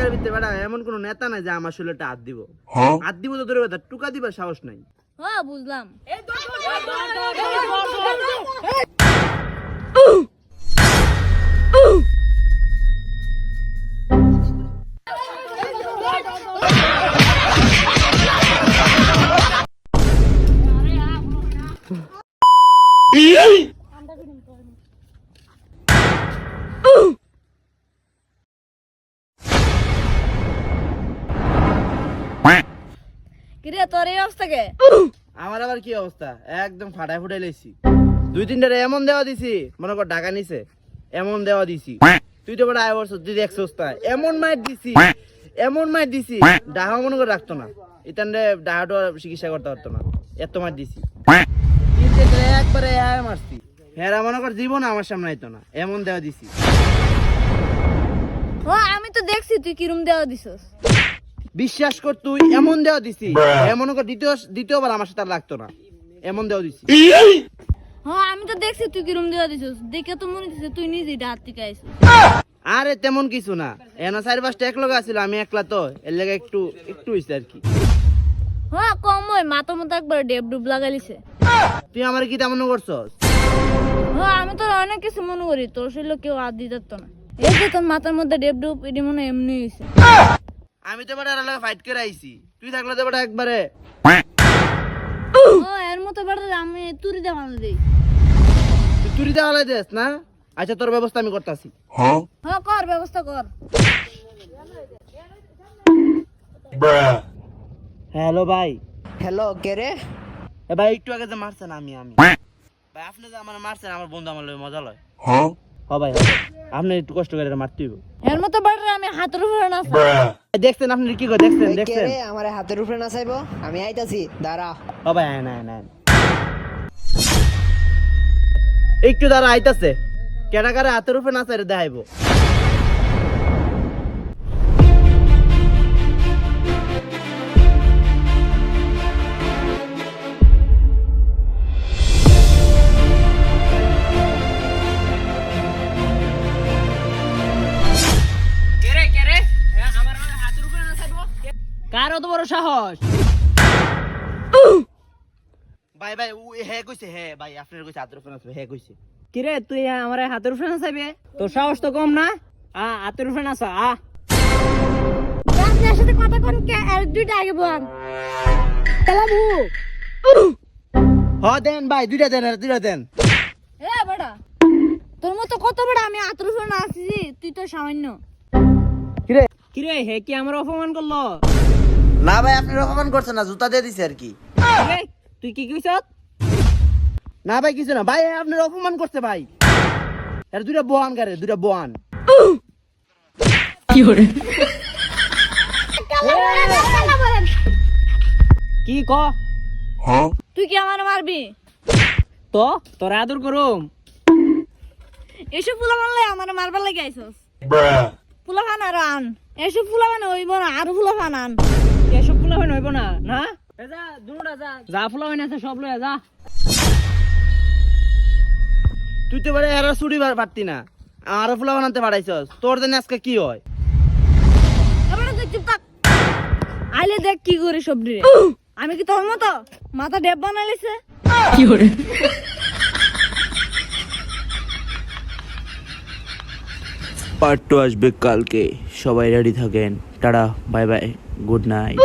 এলাকার ভিতরে বেটা এমন কোনো নেতা নাই যে আমার শরীরটা হাত দিব হাত দিব তো দূরে কথা টুকা দিবার সাহস নাই হ্যাঁ বুঝলাম কিরে তোর এই অবস্থা কে? আমার আবার কি অবস্থা? একদম ফাটাই ফুটাই লেছি দুই তিনটা এমন দেওয়া দিছি মনে কর ঢাকা নিছে এমন দেওয়া দিছি। তুই তো বড় আয় বছর তুই দেখছিস তা এমন মাইর দিছি এমন মাইর দিছি ডাহা মনে করে রাখতো না। ইতানরে ডাহাটো চিকিৎসা করতে পারতো না। এত মার দিছি। একবারে মারছি। হেরা মনে কর জীবন আমার সামনে আইতো না। এমন দেওয়া দিছি। ও আমি তো দেখছি তুই কিরম দেওয়া দিছস। বিশ্বাস কর তুই এমন দেওয়া দিছি। এমন কর দ্বিতীয় দ্বিতীয়বার আমার সাথে লাগতো না। এমন দেওয়া দিছি। হ্যাঁ আমি তো দেখছি তুই কিরম দেওয়া দিছস। দেখে তো মনে হচ্ছে তুই নিজেই ডাহাত থেকে আইছিস আরে তেমন কিছু না। এনা চারি পাঁচটা এক লোক আছিল আমি একলা তো। এর লেগে একটু একটু হইছে আর কি। হ্যাঁ কম ওই মাথার মতো একবার ডেব ডুব লাগাইছে। তুই আমার কি তেমন করছস? হ্যাঁ আমি তো অনেক কিছু মনে করি। তোর শরীরে কেউ হাত দিতে না। এই যে তোর মাথার মধ্যে ডেব ডুব এটি মনে হয় এমনি হয়েছে আমি তো বেটা এর লগে ফাইট করে আইছি। তুই থাকলে তো বেটা একবারে। ও এর মতো বেড়ে আমি তুরি দেখানো দিই। তুই চুরি দেওয়া দেস না? আচ্ছা তোর ব্যবস্থা আমি করতেছি। হ্যাঁ হ্যাঁ কর ব্যবস্থা কর। হ্যালো ভাই। হ্যালো কে রে? এ ভাই একটু আগে যে মারছেন আমি আমি। ভাই আপনি যে আমার মারছেন আমার বন্ধু আমার লগে মজা লয়। হ ভাই হবে আপনি একটু কষ্ট করে মারতে হইব। এর মতো বেড়ে আমি হাতের উপরে না দেখছেন আপনি কি করে দেখছেন দেখছেন? আমার হাতের উপরে না চাইব আমি আইতাছি দাঁড়া। হবাই ভাই না না একটু দাঁড়া আইতাছে। কেডা কারে হাতের উপরে না চাইরে দেখাইব। কার অত বড় সাহস? ভাই ভাই ও হে কইছে হে ভাই আপনার কইছে হাতের উপরে নাচবে হে কইছে। কিরে তুই আমার হাতের উপরে নাচাবে তোর সাহস তো কম না? আ হাতের উপরে নাচা আ। আপনার সাথে কথা কোন কে আর দুইটা আগে বল। তেলাবু হ দেন ভাই দুইটা দেন আর দুইটা দেন। এ বড়া তোর মতো কত বড় আমি হাতের উপরে না আসছি তুই তো সামান্য। কিরে? কিরে হে কি আমার অপমান করল? না ভাই আপনি অপমান করছেন না জুতা দিয়ে দিছে আর কি। তুই কি কইছ? না ভাই কিছু না। ভাই আপনার অপমান করছে ভাই। আর দুইটা বোয়ান গারে দুইটা বোয়ান। কি ক তুই কি আমার মারবি? তো তোর আদর করুম। এসব ফুলা মারলে আমার মারবার লাগে আইসস। ফুলা ফান আর আন। এসব ফুলা মানে হইব না আরও ফুলা ফান আন। না না? যা দুটা যা। যা ফুলা হয় না সব লয়ে যা। তুই তো বারে এরা চুরি পারতি না। আরও ফুলা বানাতে পারাইছস। তোর জন্য আজকে কি হয়? এবারে তুই চুপ থাক। আইলে দেখ কি করি সবজি আমি কি তোর মতো? মাথা ডেব বানাইছে পার্ট টু আসবে কালকে। সবাই রেডি থাকেন। Tata bye bye good night